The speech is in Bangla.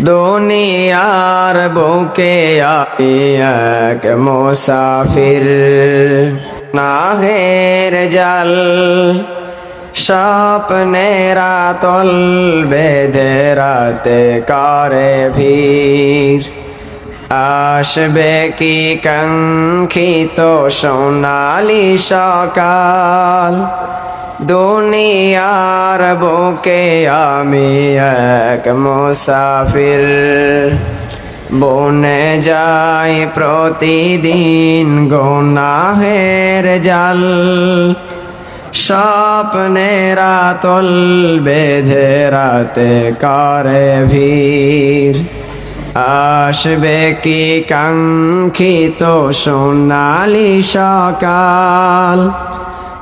দুনিয়ার বুকে আমি এক মুসাফির। নাহের জাল, স্বপ্নেরা তল বেঁধে রাতে করে ভিড়। আসবে কি কাঙ্ক্ষিত সোনালি সকাল? দুনিয়ার বুকে আমি এক মুসাফির। বনে যাই প্রতিদিন গোনাহের জাল। স্বপ্নেরা তল বেঁধে রাতে করে ভিড়। আসবে কি কাঙ্ক্ষিত সোনালি সকাল?